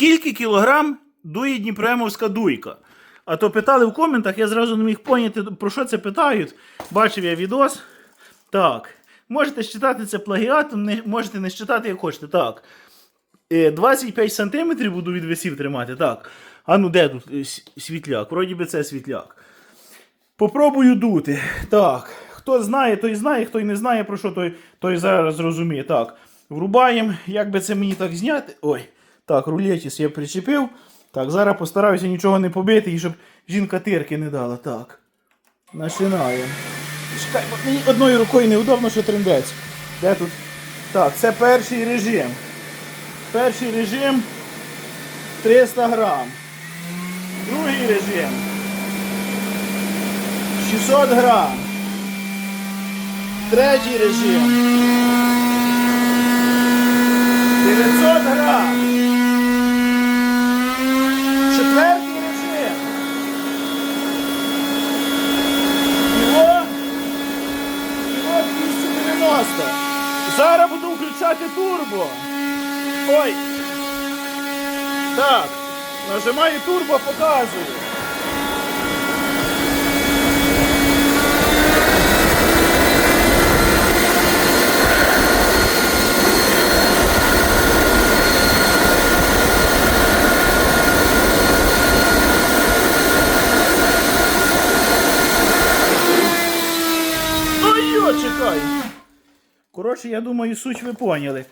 Скільки кілограм дує Дніпроемовська дуйка? А то питали в коментах, я зразу не міг поняти, про що це питають. Бачив я відос. Так. Можете считати це плагіатом, не, можете не считати, як хочете. Так. Е, 25 сантиметрів буду від весів тримати. Так. А ну де тут е, світляк? Вроді би це світляк. Попробую дути. Так. Хто знає, той знає, хто не знає про що, той, той зараз зрозуміє. Так. Врубаємо, як би це мені так зняти. Ой. Так, рулетіс я причепив. Так, зараз постараюся нічого не побити і щоб жінка тирки не дала. Так. Починаємо. Чекай, мені одною рукою неудобно, що триндець. Де тут? Так, це перший режим. Перший режим 300 грам. Другий режим 600 грам. Третій режим 900 грам. Четвертий режим. Кіло. Кіло 290. Зараз буду включати турбо. Ой. Так. Нажимаю турбо, показую. Ой, йо, чекай. Коротше, я думаю, суть ви поняли.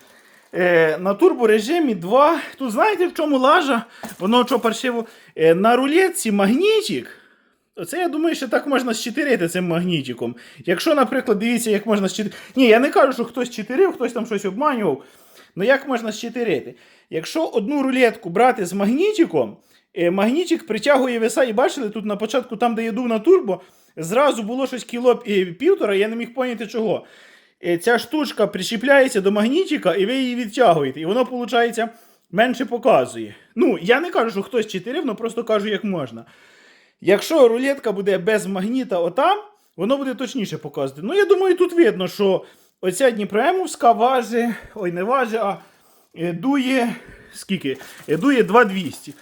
Е, на турборежимі 2. Тут знаєте в чому лажа? Воно що паршиво. Е, на рулетці магнітик. Оце я думаю, що так можна щитирити цим магнітиком. Якщо, наприклад, дивіться, як можна щитирити. Ні, я не кажу, що хтось читерив, хтось там щось обманював. Ну як можна щитирити? Якщо одну рулетку брати з магнітиком, е, магнітик притягує веса, і бачили, тут на початку, там, де я дув на турбо, зразу було щось кіло е, півтора, я не міг поняти чого. Ця штучка причіпляється до магнітика, і ви її відтягуєте. І воно, виходить, менше показує. Ну, я не кажу, що хтось читерив, але просто кажу, як можна. Якщо рулетка буде без магніта отам, воно буде точніше показувати. Ну, я думаю, тут видно, що оця Дніпроемовська важить, ой, не важить, а е, дує скільки? Е, Дує 2200.